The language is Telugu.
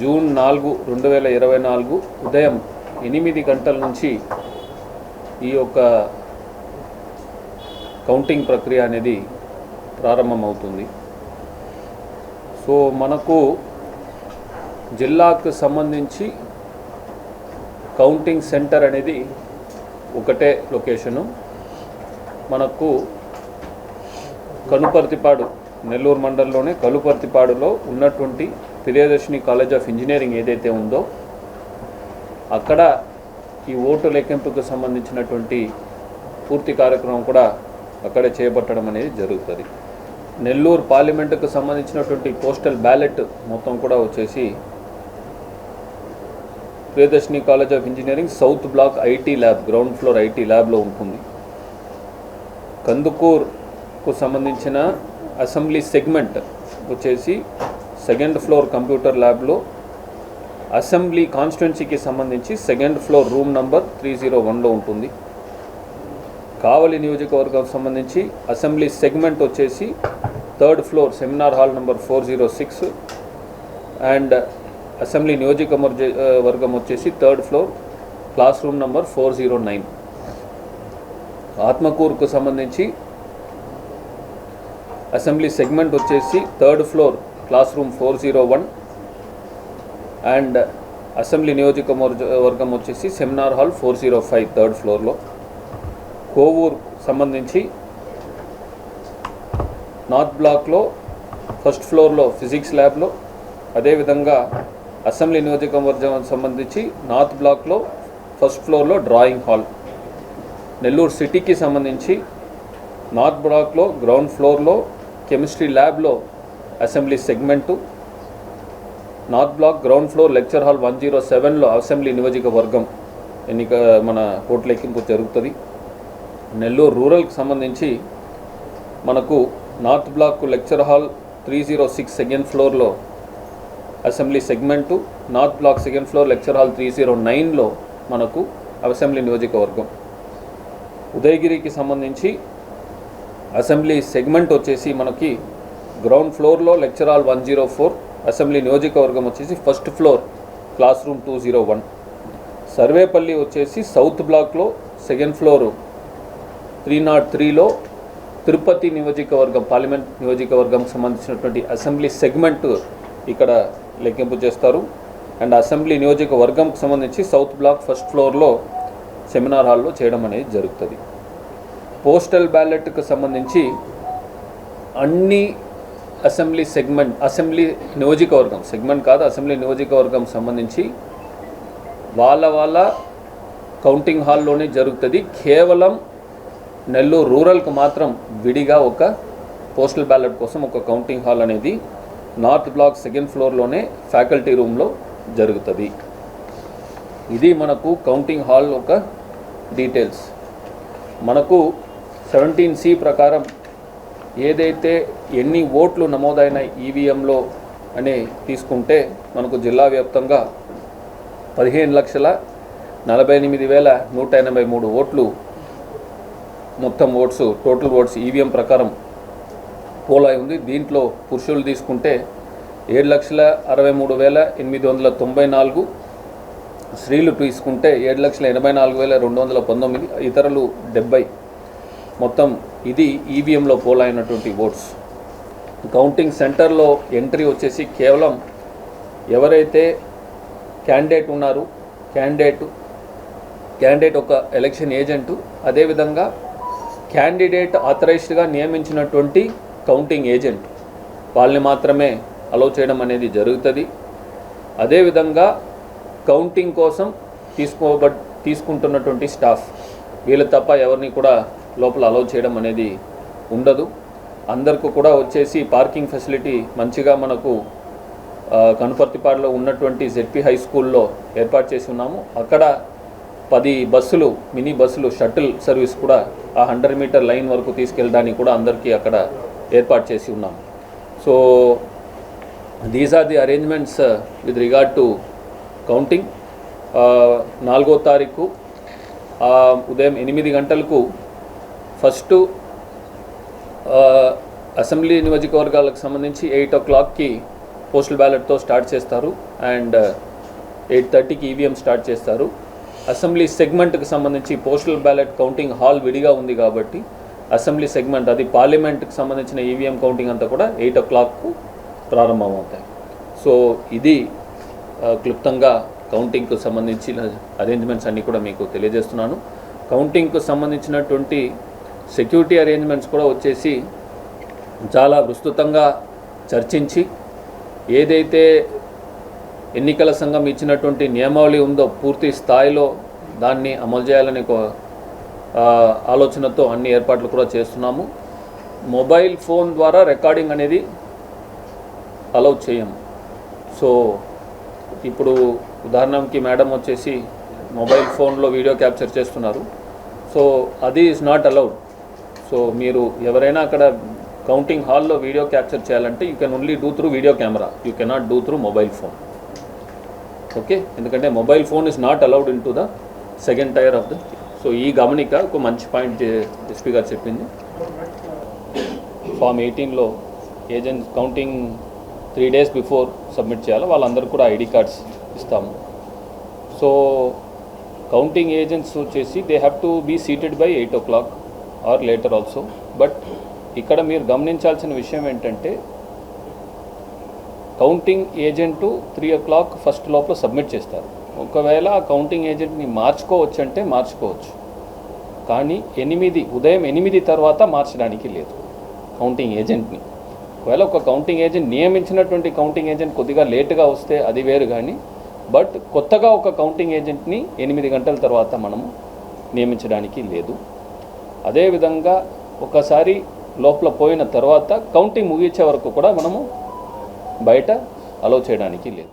జూన్ నాలుగు రెండు వేల ఇరవై నాలుగు ఉదయం ఎనిమిది గంటల నుంచి ఈ యొక్క కౌంటింగ్ ప్రక్రియ అనేది ప్రారంభమవుతుంది. సో మనకు జిల్లాకు సంబంధించి కౌంటింగ్ సెంటర్ అనేది ఒకటే లొకేషను. మనకు కనుపర్తిపాడు నెల్లూరు మండలంలోనే కనుపర్తిపాడులో ఉన్నటువంటి ప్రియదర్శిని కాలేజ్ ఆఫ్ ఇంజనీరింగ్ ఏదైతే ఉందో అక్కడ ఈ ఓటు లెక్కింపుకు సంబంధించినటువంటి పూర్తి కార్యక్రమం కూడా అక్కడే చేపట్టడం అనేది జరుగుతుంది. నెల్లూరు పార్లమెంటుకు సంబంధించినటువంటి పోస్టల్ బ్యాలెట్ మొత్తం కూడా వచ్చేసి Priyadarshini college of engineering south block IT lab ground floor IT ల్యాబ్లో ఉంటుంది. కందుకూర్కు సంబంధించిన అసెంబ్లీ సెగ్మెంట్ వచ్చేసి సెకండ్ ఫ్లోర్ కంప్యూటర్ ల్యాబ్లో అసెంబ్లీ కాన్స్టిట్యున్సీకి సంబంధించి second floor room number three zero వన్లో ఉంటుంది. కావలి నియోజకవర్గం సంబంధించి అసెంబ్లీ సెగ్మెంట్ వచ్చేసి third floor seminar hall number four zero six and assembly నియోజకవర్గ వర్గం వచ్చేసి third floor class room number four zero nine. ఆత్మకూరుకు సంబంధించి అసెంబ్లీ సెగ్మెంట్ వచ్చేసి third floor class room four zero one. And assembly నియోజకవర్గ వర్గం వచ్చేసి seminar hall four zero five third ఫ్లోర్లో. కోవూర్ సంబంధించి నార్త్ బ్లాక్లో ఫస్ట్ ఫ్లోర్లో ఫిజిక్స్ ల్యాబ్లో అదేవిధంగా అసెంబ్లీ నియోజకవర్గం సంబంధించి నార్త్ బ్లాక్లో ఫస్ట్ ఫ్లోర్లో డ్రాయింగ్ హాల్. నెల్లూరు సిటీకి సంబంధించి నార్త్ బ్లాక్లో గ్రౌండ్ ఫ్లోర్లో కెమిస్ట్రీ ల్యాబ్లో assembly segment. North block ground floor lecture hall one zero సెవెన్లో అసెంబ్లీ నియోజకవర్గం ఎన్నిక మన ఓట్ల లెక్కింపు జరుగుతుంది. నెల్లూరు రూరల్కి సంబంధించి మనకు north block lecture hall three zero six second ఫ్లోర్లో assembly segment north block second floor lecture hall three zero నైన్లో మనకు అసెంబ్లీ నియోజకవర్గం. ఉదయగిరికి సంబంధించి అసెంబ్లీ సెగ్మెంట్ వచ్చేసి మనకి గ్రౌండ్ ఫ్లోర్లో lecture hall one zero four assembly నియోజకవర్గం వచ్చేసి first floor class room two zero one Sarvepalli వచ్చేసి సౌత్ బ్లాక్లో సెకండ్ ఫ్లోర్ త్రీ నాట్ త్రీలో తిరుపతి నియోజకవర్గం పార్లమెంట్ నియోజకవర్గం సంబంధించినటువంటి అసెంబ్లీ సెగ్మెంట్ ఇక్కడ లెక్కింపు చేస్తారు. అండ్ అసెంబ్లీ నియోజకవర్గంకి సంబంధించి సౌత్ బ్లాక్ ఫస్ట్ ఫ్లోర్లో సెమినార్ హాల్లో చేయడం అనేది జరుగుతుంది. పోస్టల్ బ్యాలెట్కి సంబంధించి అన్ని అసెంబ్లీ సెగ్మెంట్ అసెంబ్లీ నియోజకవర్గం సెగ్మెంట్ కాదు అసెంబ్లీ నియోజకవర్గం సంబంధించి వాళ్ళ వాళ్ళ కౌంటింగ్ హాల్లోనే జరుగుతుంది. కేవలం నెల్లూరు రూరల్కు మాత్రం విడిగా ఒక పోస్టల్ బ్యాలెట్ కోసం ఒక కౌంటింగ్ హాల్ అనేది నార్త్ బ్లాక్ సెకండ్ ఫ్లోర్లోనే ఫ్యాకల్టీ రూమ్లో జరుగుతుంది. ఇది మనకు కౌంటింగ్ హాల్ ఒక డీటెయిల్స్. మనకు సెవెంటీన్ సి ప్రకారం ఏదైతే ఎన్ని ఓట్లు నమోదైన ఈవీఎంలో అని తీసుకుంటే మనకు జిల్లా వ్యాప్తంగా పదిహేను లక్షల నలభై ఎనిమిది వేల నూట ఎనభై మూడు ఓట్లు మొత్తం ఓట్స్ టోటల్ ఓట్స్ ఈవీఎం ప్రకారం పోలై ఉంది. దీంట్లో పురుషులు తీసుకుంటే ఏడు లక్షల అరవై మూడు వేల ఎనిమిది వందల తొంభై నాలుగు స్త్రీలు తీసుకుంటే ఏడు లక్షల ఎనభై నాలుగు వేల రెండు వందల పంతొమ్మిది ఇతరులు డెబ్బై. మొత్తం ఇది ఈవీఎంలో పోలైనటువంటి ఓట్స్. కౌంటింగ్ సెంటర్లో ఎంట్రీ వచ్చేసి కేవలం ఎవరైతే క్యాండిడేట్ ఉన్నారు క్యాండిడేట్ క్యాండిడేట్ ఒక ఎలక్షన్ ఏజెంటు అదేవిధంగా క్యాండిడేట్ ఆథరైజ్డ్గా నియమించినటువంటి కౌంటింగ్ ఏజెంట్. వాళ్ళని మాత్రమే అలౌ చేయడం అనేది జరుగుతుంది. అదేవిధంగా కౌంటింగ్ కోసం తీసుకోబ తీసుకుంటున్నటువంటి స్టాఫ్. వీళ్ళు తప్ప ఎవరిని కూడా లోపల అలౌ చేయడం అనేది ఉండదు. అందరికీ కూడా వచ్చేసి పార్కింగ్ ఫెసిలిటీ మంచిగా మనకు కనుపర్తిపాడులో ఉన్నటువంటి జెడ్పీ హై స్కూల్లో ఏర్పాటు చేసి ఉన్నాము. అక్కడ పది బస్సులు మినీ బస్సులు షటిల్ సర్వీస్ కూడా ఆ హండ్రెడ్ మీటర్ లైన్ వరకు తీసుకెళ్ళడానికి కూడా అందరికీ అక్కడ ఏర్పాటు చేసి ఉన్నాము so these are the arrangements with regard to counting నాలుగో తారీఖు ఉదయం ఎనిమిది గంటలకు ఫస్ట్ అసెంబ్లీ నియోజకవర్గాలకు సంబంధించి ఎయిట్ ఓ క్లాక్కి పోస్టల్ బ్యాలెట్తో స్టార్ట్ చేస్తారు. అండ్ ఎయిట్ థర్టీకి ఈవీఎం స్టార్ట్ చేస్తారు. అసెంబ్లీ సెగ్మెంట్కి సంబంధించి పోస్టల్ బ్యాలెట్ కౌంటింగ్ హాల్ విడిగా ఉంది కాబట్టి అసెంబ్లీ సెగ్మెంట్ అది పార్లమెంట్కి సంబంధించిన ఈవీఎం కౌంటింగ్ అంతా కూడా ఎయిట్ ఓ క్లాక్కు ప్రారంభమవుతాయి. సో ఇది క్లుప్తంగా కౌంటింగ్కు సంబంధించిన అరేంజ్మెంట్స్ అన్నీ కూడా మీకు తెలియజేస్తున్నాను. కౌంటింగ్కు సంబంధించినటువంటి సెక్యూరిటీ అరేంజ్మెంట్స్ కూడా వచ్చేసి చాలా విస్తృతంగా చర్చించి ఏదైతే ఎన్నికల సంఘం ఇచ్చినటువంటి నియమావళి ఉందో పూర్తి స్థాయిలో దాన్ని అమలు చేయాలని ఒక ఆలోచనతో అన్ని ఏర్పాట్లు కూడా చేస్తున్నాము. మొబైల్ ఫోన్ ద్వారా రికార్డింగ్ అనేది అలౌ చేయము సో ఇప్పుడు ఉదాహరణకి మేడం వచ్చేసి మొబైల్ ఫోన్లో వీడియో క్యాప్చర్ చేస్తున్నారు. సో అది ఈజ్ నాట్ అలౌడ్ సో మీరు ఎవరైనా అక్కడ కౌంటింగ్ హాల్లో వీడియో క్యాప్చర్ చేయాలంటే you can only do through video camera you cannot do through mobile phone okay ఎందుకంటే mobile phone is not allowed in to the second tier of the so ఈ గమనిక ఒక మంచి పాయింట్ ఎస్పీ గారు చెప్పింది. ఫామ్ ఎయిటీన్లో agent counting three days before submit చేయాలి? వాళ్ళందరూ కూడా ఐడి కార్డ్స్ ఇస్తాము. సో కౌంటింగ్ ఏజెంట్స్ వచ్చేసి they have to be seated by eight o'clock or later also but ఇక్కడ మీరు గమనించాల్సిన విషయం ఏంటంటే counting agent three o'clock first లోపల సబ్మిట్ చేస్తారు. ఒకవేళ ఆ కౌంటింగ్ ఏజెంట్ని మార్చుకోవచ్చు అంటే మార్చుకోవచ్చు. కానీ ఎనిమిది ఉదయం ఎనిమిది తర్వాత మార్చడానికి లేదు కౌంటింగ్ ఏజెంట్ని ఒకవేళ ఒక కౌంటింగ్ ఏజెంట్ నియమించినటువంటి కౌంటింగ్ ఏజెంట్ కొద్దిగా లేటుగా వస్తే అది వేరు కానీ బట్ కొత్తగా ఒక కౌంటింగ్ ఏజెంట్ని ఎనిమిది గంటల తర్వాత మనము నియమించడానికి లేదు. అదేవిధంగా ఒకసారి లోపల పోయిన తర్వాత కౌంటింగ్ ముగించే వరకు కూడా మనము బయట అలో చేయడానికి లేదు.